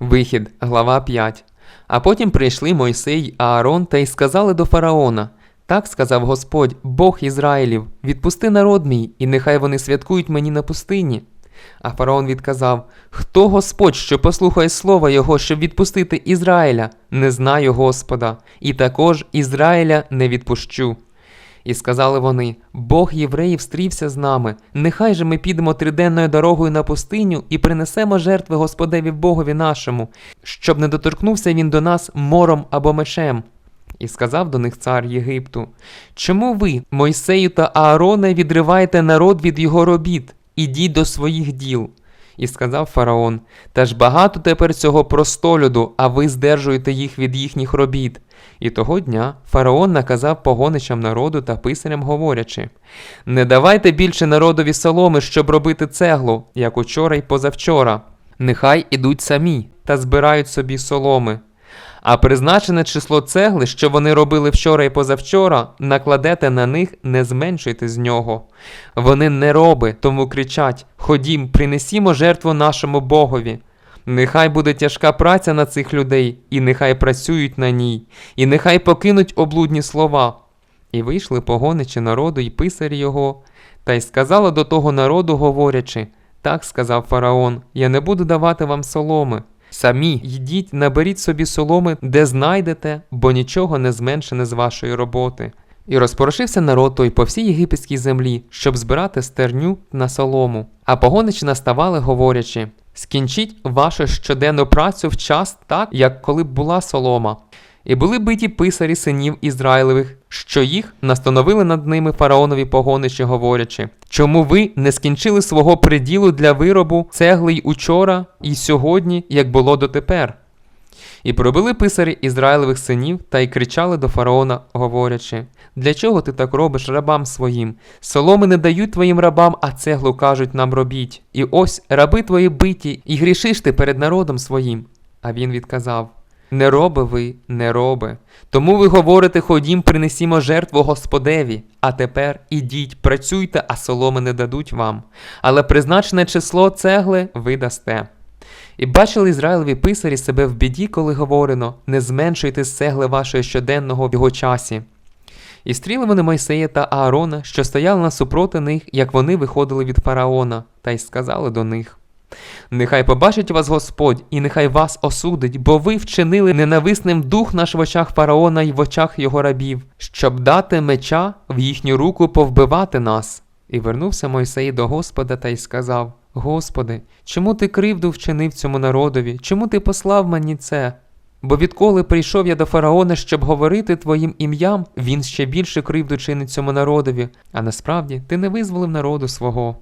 Вихід, глава 5. А потім прийшли Мойсей Аарон та й сказали до фараона: Так сказав Господь, Бог Ізраїлів, відпусти народ мій, і нехай вони святкують мені на пустині. А фараон відказав: Хто Господь, що послухає слова Його, щоб відпустити Ізраїля? Не знаю Господа, і також Ізраїля не відпущу. І сказали вони: Бог євреїв стрівся з нами. Нехай же ми підемо триденною дорогою на пустиню і принесемо жертви Господеві Богові нашому, щоб не доторкнувся він до нас мором або мечем. І сказав до них цар Єгипту: Чому ви, Мойсею та Аароне, відриваєте народ від його робіт? Ідіть до своїх діл. І сказав фараон: Та ж багато тепер цього простолюду, а ви здержуєте їх від їхніх робіт. І того дня фараон наказав погоничам народу та писарям, говорячи: Не давайте більше народові соломи, щоб робити цеглу, як учора й позавчора. Нехай ідуть самі та збирають собі соломи. А призначене число цегли, що вони робили вчора і позавчора, накладете на них, не зменшуйте з нього. Вони не роби, тому кричать: Ходім, принесімо жертву нашому Богові. Нехай буде тяжка праця на цих людей, і нехай працюють на ній, і нехай покинуть облудні слова. І вийшли погоничі народу й писарі його, та й сказали до того народу, говорячи: Так сказав фараон: Я не буду давати вам соломи. Самі йдіть, наберіть собі соломи, де знайдете, бо нічого не зменшене з вашої роботи. І розпорошився народ той по всій єгипетській землі, щоб збирати стерню на солому. А погоничі наставали, говорячи: Скінчіть вашу щоденну працю в час так, як коли б була солома. І були биті писарі синів Ізраїлевих, що їх настановили над ними фараонові погоничі, говорячи: Чому ви не скінчили свого приділу для виробу цегли й учора і сьогодні, як було дотепер? І пробили писарі Ізраїлевих синів та й кричали до фараона, говорячи: Для чого ти так робиш рабам своїм? Соломи не дають твоїм рабам, а цеглу кажуть нам робіть. І ось раби твої биті, і грішиш ти перед народом своїм. А він відказав: Не роби ви, не роби. Тому ви говорите, ходім, принесімо жертву Господеві. А тепер ідіть, працюйте, а соломи не дадуть вам. Але призначене число цегли ви дасте. І бачили Ізраїлеві писарі себе в біді, коли говорено: не зменшуйте цегли вашої щоденного в його часі. І стріли вони Мойсея та Аарона, що стояли насупроти них, як вони виходили від фараона, та й сказали до них: Нехай побачить вас Господь, і нехай вас осудить, бо ви вчинили ненависним дух наш в очах фараона і в очах його рабів, щоб дати меча в їхню руку повбивати нас. І вернувся Мойсей до Господа та й сказав: Господи, чому ти кривду вчинив цьому народові? Чому ти послав мені це? Бо відколи прийшов я до фараона, щоб говорити твоїм ім'ям, він ще більше кривду чинить цьому народові, а насправді ти не визволив народу свого.